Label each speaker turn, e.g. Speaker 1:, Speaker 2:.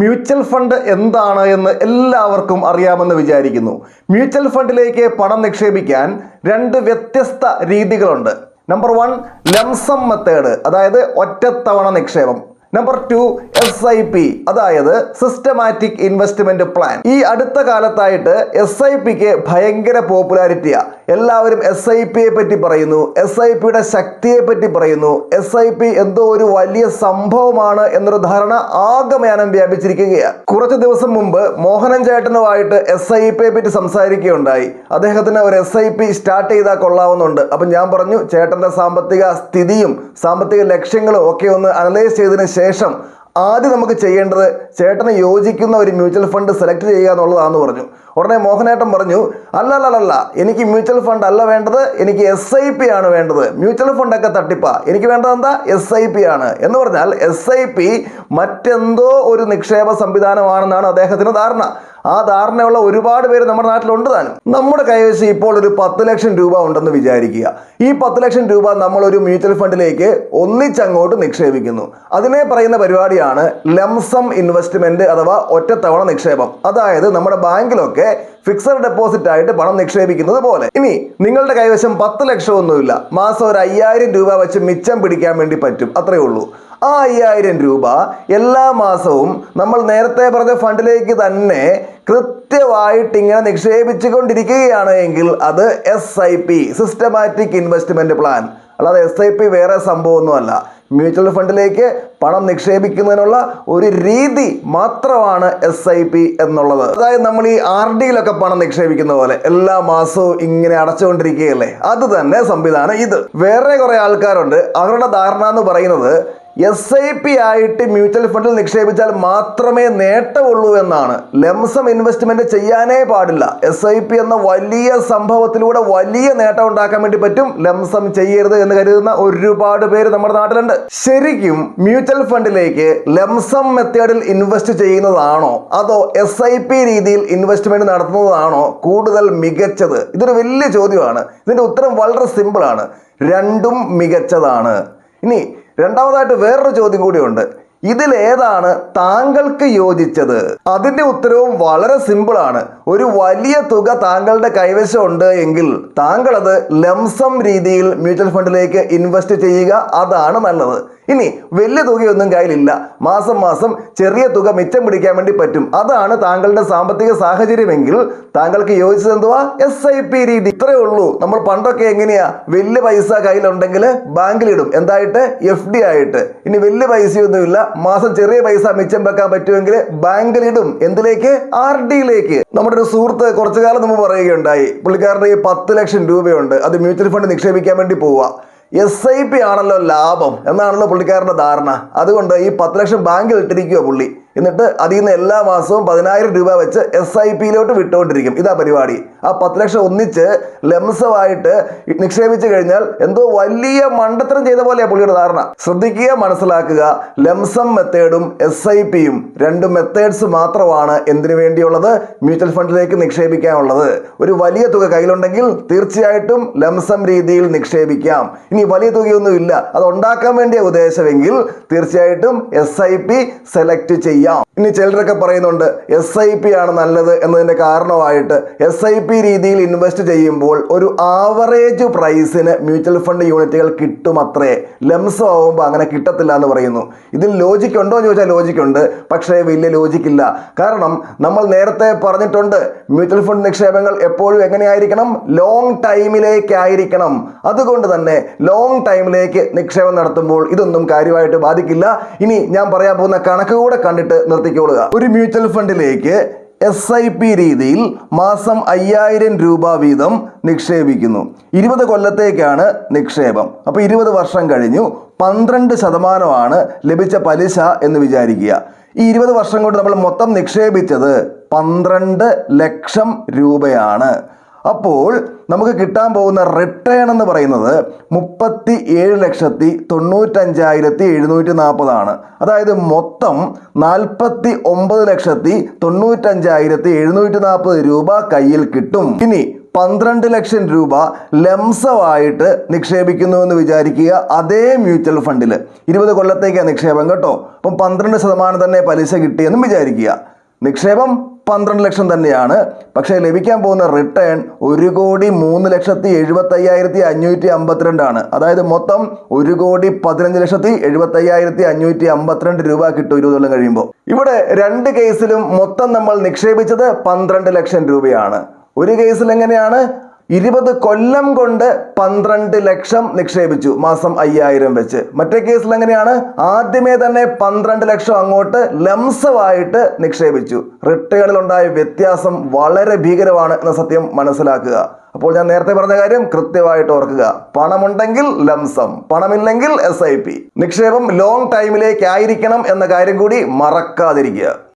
Speaker 1: Mutual fund എന്താണ് എന്ന് എല്ലാവർക്കും അറിയാമെന്ന് വിചാരിക്കുന്നു. മ്യൂച്വൽ ഫണ്ടിലേക്ക് പണം നിക്ഷേപിക്കാൻ രണ്ട് വ്യത്യസ്ത രീതികളുണ്ട്. നമ്പർ വൺ ലംസം മെത്തേഡ് അതായത് ഒറ്റത്തവണ നിക്ഷേപം. Number two S I P അതായത് സിസ്റ്റമാറ്റിക് ഇൻവെസ്റ്റ്മെന്റ് പ്ലാൻ ഈ അടുത്ത കാലത്തായിട്ട് എസ് ഐ പിക്ക് ഭയങ്കര പോപ്പുലാരിറ്റിയാ എല്ലാവരും എസ് ഐ പിയെ പറ്റി പറയുന്നു എസ് ഐ പിയുടെ ശക്തിയെ പറ്റി പറയുന്നു. എസ് ഐ പി എന്തോ ഒരു വലിയ സംഭവമാണ് എന്നൊരു ധാരണ ആകമയാനം വ്യാപിച്ചിരിക്കുകയാണ് കുറച്ച് ദിവസം മുമ്പ് മോഹനൻ ചേട്ടനുമായിട്ട് എസ് ഐ പിയെ പറ്റി സംസാരിക്കുകയുണ്ടായി. അദ്ദേഹത്തിന് ഒരു എസ് ഐ പി സ്റ്റാർട്ട് ചെയ്താൽ കൊള്ളാവുന്നുണ്ട്. അപ്പം ഞാൻ പറഞ്ഞു ചേട്ടന്റെ സാമ്പത്തിക സ്ഥിതിയും സാമ്പത്തിക ലക്ഷ്യങ്ങളും ഒക്കെ ഒന്ന് അനലൈസ് ചെയ്തതിന് ശേഷം ആദ്യം നമുക്ക് ചെയ്യേണ്ടത് ചേട്ടന് യോജിക്കുന്ന ഒരു മ്യൂച്വൽ ഫണ്ട് സെലക്ട് ചെയ്യുക എന്നുള്ളതാണെന്ന് പറഞ്ഞു. ഉടനെ മോഹനേട്ടൻ പറഞ്ഞു അല്ലല്ലല്ല എനിക്ക് മ്യൂച്വൽ ഫണ്ട് അല്ല വേണ്ടത് എനിക്ക് എസ് ഐ പി ആണ് വേണ്ടത്. മ്യൂച്വൽ ഫണ്ടൊക്കെ തട്ടിപ്പാ. എനിക്ക് വേണ്ടത് എന്താ? എസ് ഐ പി ആണ്. എന്ന് പറഞ്ഞാൽ എസ് ഐ പി മറ്റെന്തോ ഒരു നിക്ഷേപ സംവിധാനമാണെന്നാണ് അദ്ദേഹത്തിന് ധാരണ. ആ ധാരണയുള്ള ഒരുപാട് പേര് നമ്മുടെ നാട്ടിലുണ്ട് താനും. നമ്മുടെ കൈവശം ഇപ്പോൾ ഒരു പത്ത് ലക്ഷം രൂപ ഉണ്ടെന്ന് വിചാരിക്കുക. ഈ പത്ത് ലക്ഷം രൂപ നമ്മൾ ഒരു മ്യൂച്വൽ ഫണ്ടിലേക്ക് ഒന്നിച്ചങ്ങോട്ട് നിക്ഷേപിക്കുന്നു. അതിനെ പറയുന്ന പരിപാടിയാണ് ലംസം ഇൻവെസ്റ്റ്മെന്റ് അഥവാ ഒറ്റത്തവണ നിക്ഷേപം. അതായത് നമ്മുടെ ബാങ്കിലൊക്കെ ഫിക്സഡ് ഡെപ്പോസിറ്റ് ആയിട്ട് പണം നിക്ഷേപിക്കുന്നത് പോലെ. ഇനി നിങ്ങളുടെ കൈവശം പത്ത് ലക്ഷം ഒന്നുമില്ല മാസം ഒരു അയ്യായിരം രൂപ വെച്ച് മിച്ചം പിടിക്കാൻ വേണ്ടി പറ്റും. അത്രയേ ഉള്ളൂ. ആ അയ്യായിരം രൂപ എല്ലാ മാസവും നമ്മൾ നേരത്തെ പറഞ്ഞ ഫണ്ടിലേക്ക് തന്നെ കൃത്യമായിട്ട് ഇങ്ങനെ നിക്ഷേപിച്ചു കൊണ്ടിരിക്കുകയാണ് എങ്കിൽ അത് S I P systematic investment plan അല്ലാതെ എസ് ഐ പി വേറെ സംഭവമൊന്നുമല്ല. മ്യൂച്വൽ ഫണ്ടിലേക്ക് പണം നിക്ഷേപിക്കുന്നതിനുള്ള ഒരു രീതി മാത്രമാണ് എസ് ഐ പി എന്നുള്ളത്. അതായത് നമ്മൾ ഈ ആർ ഡിയിലൊക്കെ പണം നിക്ഷേപിക്കുന്ന പോലെ എല്ലാ മാസവും ഇങ്ങനെ അടച്ചുകൊണ്ടിരിക്കുകയല്ലേ? അത് തന്നെ സംവിധാനം ഇത്. വേറെ കുറെ ആൾക്കാരുണ്ട്. അവരുടെ ധാരണ എന്ന് പറയുന്നത് എസ് ഐ പി ആയിട്ട് മ്യൂച്വൽ ഫണ്ടിൽ നിക്ഷേപിച്ചാൽ മാത്രമേ നേട്ടമുള്ളൂ എന്നാണ്. ലംസം ഇൻവെസ്റ്റ്മെന്റ് ചെയ്യാനേ പാടില്ല. എസ് ഐ പി എന്ന വലിയ സംഭവത്തിലൂടെ വലിയ നേട്ടം ഉണ്ടാക്കാൻ വേണ്ടി പറ്റും. ലംസം ചെയ്യരുത് എന്ന് കരുതുന്ന ഒരുപാട് പേര് നമ്മുടെ നാട്ടിലുണ്ട്. ശരിക്കും മ്യൂച്വൽ ഫണ്ടിലേക്ക് ലംസം മെത്തേഡിൽ ഇൻവെസ്റ്റ് ചെയ്യുന്നതാണോ? അതോ എസ് ഐ പി രീതിയിൽ ഇൻവെസ്റ്റ്മെന്റ് നടത്തുന്നതാണോ കൂടുതൽ മികച്ചത്? ഇതൊരു വലിയ ചോദ്യമാണ്. ഇതിന്റെ ഉത്തരം വളരെ സിമ്പിൾ ആണ്. രണ്ടും മികച്ചതാണ്. ഇനി രണ്ടാമതായിട്ട് വേറൊരു ചോദ്യം കൂടിയുണ്ട്. ഇതിൽ ഏതാണ് താങ്കൾക്ക് യോജിച്ചത്? അതിന്റെ ഉത്തരവും വളരെ സിമ്പിളാണ് ഒരു വലിയ തുക താങ്കളുടെ കൈവശം ഉണ്ട് എങ്കിൽ താങ്കളത് ലംസം രീതിയിൽ മ്യൂച്വൽ ഫണ്ടിലേക്ക് ഇൻവെസ്റ്റ് ചെയ്യുക അതാണ് നല്ലത്. ഇനി വലിയ തുകയൊന്നും കയ്യിലില്ല. മാസം മാസം ചെറിയ തുക മിച്ചം പിടിക്കാൻ വേണ്ടി പറ്റും. അതാണ് താങ്കളുടെ സാമ്പത്തിക സാഹചര്യമെങ്കിൽ താങ്കൾക്ക് യോജിച്ചത് എന്തുവാ? എസ് ഐ പി രീതി. ഇത്രയേ ഉള്ളൂ. നമ്മൾ പണ്ടൊക്കെ എങ്ങനെയാ? വലിയ പൈസ കയ്യിലുണ്ടെങ്കിൽ ബാങ്കിലിടും. എന്തായിട്ട്? എഫ് ഡി ആയിട്ട്. ഇനി വലിയ പൈസയൊന്നുമില്ല. മാസം ചെറിയ പൈസ മിച്ചം വെക്കാൻ പറ്റുമെങ്കിൽ ബാങ്കിലിടും. എന്തിലേക്ക്? ആർ ഡിയിലേക്ക് നമ്മുടെ ഒരു സുഹൃത്ത് കുറച്ചു കാലം നമ്മൾ പറയുകയുണ്ടായി. പുള്ളിക്കാരുടെ ഈ പത്ത് ലക്ഷം രൂപയുണ്ട്. അത് മ്യൂച്വൽ ഫണ്ട് നിക്ഷേപിക്കാൻ വേണ്ടി പോവുക. എസ് ഐ പി ആണല്ലോ ലാഭം എന്നാണല്ലോ പുള്ളിക്കാരന്റെ ധാരണ. അതുകൊണ്ട് ഈ പത്ത് ലക്ഷം ബാങ്കിൽ ഇട്ടിരിക്കുക പുള്ളി. എന്നിട്ട് അതിൽ നിന്ന് എല്ലാ മാസവും പതിനായിരം രൂപ വെച്ച് എസ് ഐ പിയിലോട്ട് വിട്ടുകൊണ്ടിരിക്കും. ഇതാ പരിപാടി. ആ പത്ത് ലക്ഷം ഒന്നിച്ച് ലംസമായിട്ട് നിക്ഷേപിച്ചു കഴിഞ്ഞാൽ എന്തോ വലിയ മണ്ടത്തരം ചെയ്ത പോലെയാണ് പുള്ളിയുടെ ധാരണ. ശ്രദ്ധിക്കുക മനസ്സിലാക്കുക. ലംസം മെത്തേഡും എസ് ഐ പിയും രണ്ട് മെത്തേഡ്സ് മാത്രമാണ് എന്തിനു വേണ്ടിയുള്ളത്? മ്യൂച്വൽ ഫണ്ടിലേക്ക് നിക്ഷേപിക്കാനുള്ളത്. ഒരു വലിയ തുക കയ്യിലുണ്ടെങ്കിൽ തീർച്ചയായിട്ടും ലംസം രീതിയിൽ നിക്ഷേപിക്കാം. ഇനി വലിയ തുകയൊന്നുമില്ല. അത് ഉണ്ടാക്കാൻ വേണ്ടിയ ഉദ്ദേശമെങ്കിൽ തീർച്ചയായിട്ടും എസ് ഐ പി സെലക്ട് ചെയ്യാം. ഇനി ചിലരൊക്കെ പറയുന്നുണ്ട് എസ് ഐ പി ആണ് നല്ലത് എന്നതിന്റെ കാരണമായിട്ട് എസ് ഐ പി രീതിയിൽ ഇൻവെസ്റ്റ് ചെയ്യുമ്പോൾ ഒരു ആവറേജ് പ്രൈസിന് മ്യൂച്വൽ ഫണ്ട് യൂണിറ്റുകൾ കിട്ടും അത്രേ ലംസം ആവുമ്പോൾ അങ്ങനെ കിട്ടത്തില്ല എന്ന് പറയുന്നു. ഇതിൽ ലോജിക് ഉണ്ടോ എന്ന് ചോദിച്ചാൽ ലോജിക് ഉണ്ട് പക്ഷേ വലിയ ലോജിക്ക് ഇല്ല. കാരണം നമ്മൾ നേരത്തെ പറഞ്ഞിട്ടുണ്ട് മ്യൂച്വൽ ഫണ്ട് നിക്ഷേപങ്ങൾ എപ്പോഴും എങ്ങനെയായിരിക്കണം? ലോങ് ടൈമിലേക്കായിരിക്കണം അതുകൊണ്ട് തന്നെ ലോങ് ടൈമിലേക്ക് നിക്ഷേപം നടത്തുമ്പോൾ ഇതൊന്നും കാര്യമായിട്ട് ബാധിക്കില്ല. ഇനി ഞാൻ പറയാൻ പോകുന്ന കണക്ക് കൂടെ കണ്ടിട്ട് നിർത്തിക്കോളുക. ഒരു മ്യൂച്വൽ ഫണ്ടിലേക്ക് എസ് ഐ പി രീതിയിൽ മാസം അയ്യായിരം രൂപ വീതം നിക്ഷേപിക്കുന്നു. ഇരുപത് കൊല്ലത്തേക്കാണ് നിക്ഷേപം. അപ്പോൾ ഇരുപത് വർഷം കഴിഞ്ഞു. പന്ത്രണ്ട് ശതമാനമാണ് ലഭിച്ച പലിശ എന്ന് വിചാരിക്കുക. ഈ ഇരുപത് വർഷം കൊണ്ട് നമ്മൾ മൊത്തം നിക്ഷേപിച്ചത് പന്ത്രണ്ട് ലക്ഷം രൂപയാണ്. അപ്പോൾ നമുക്ക് കിട്ടാൻ പോകുന്ന റിട്ടേൺ എന്ന് പറയുന്നത് മുപ്പത്തി ഏഴ് ലക്ഷത്തി തൊണ്ണൂറ്റഞ്ചായിരത്തി എഴുന്നൂറ്റി നാൽപ്പതാണ് അതായത് മൊത്തം നാൽപ്പത്തി ഒമ്പത് ലക്ഷത്തി തൊണ്ണൂറ്റഞ്ചായിരത്തി എഴുന്നൂറ്റി നാൽപ്പത് രൂപ കയ്യിൽ കിട്ടും. ഇനി പന്ത്രണ്ട് ലക്ഷം രൂപ ലംസമായിട്ട് നിക്ഷേപിക്കുന്നു എന്ന് വിചാരിക്കുക അതേ മ്യൂച്വൽ ഫണ്ടിൽ ഇരുപത് കൊല്ലത്തേക്കാണ് നിക്ഷേപം കേട്ടോ. അപ്പം പന്ത്രണ്ട് ശതമാനം തന്നെ പലിശ കിട്ടിയെന്നും വിചാരിക്കുക. നിക്ഷേപം പന്ത്രണ്ട് ലക്ഷം തന്നെയാണ്. പക്ഷേ ലഭിക്കാൻ പോകുന്ന റിട്ടേൺ ഒരു കോടി മൂന്ന് ലക്ഷത്തി എഴുപത്തി അയ്യായിരത്തി അഞ്ഞൂറ്റി അമ്പത്തിരണ്ടാണ്. അതായത് മൊത്തം ഒരു കോടി പതിനഞ്ച് ലക്ഷത്തി എഴുപത്തി അയ്യായിരത്തി അഞ്ഞൂറ്റി അമ്പത്തിരണ്ട് രൂപ കിട്ടും ഇരുപത് കൊല്ലം കഴിയുമ്പോൾ. ഇവിടെ രണ്ട് കേസിലും മൊത്തം നമ്മൾ നിക്ഷേപിച്ചത് പന്ത്രണ്ട് ലക്ഷം രൂപയാണ്. ഒരു കേസിൽ എങ്ങനെയാണ്? ഇരുപത് കൊല്ലം കൊണ്ട് പന്ത്രണ്ട് ലക്ഷം നിക്ഷേപിച്ചു മാസം അയ്യായിരം വെച്ച്. മറ്റേ കേസിൽ എങ്ങനെയാണ്? ആദ്യമേ തന്നെ പന്ത്രണ്ട് ലക്ഷം അങ്ങോട്ട് ലംസമായിട്ട് നിക്ഷേപിച്ചു. റിട്ടേണിൽ ഉണ്ടായ വ്യത്യാസം വളരെ ഭീകരമാണ് എന്ന സത്യം മനസ്സിലാക്കുക. അപ്പോൾ ഞാൻ നേരത്തെ പറഞ്ഞ കാര്യം കൃത്യമായിട്ട് ഓർക്കുക. പണമുണ്ടെങ്കിൽ ലംസം പണമില്ലെങ്കിൽ എസ് നിക്ഷേപം ലോങ് ടൈമിലേക്ക് ആയിരിക്കണം എന്ന കാര്യം കൂടി മറക്കാതിരിക്കുക.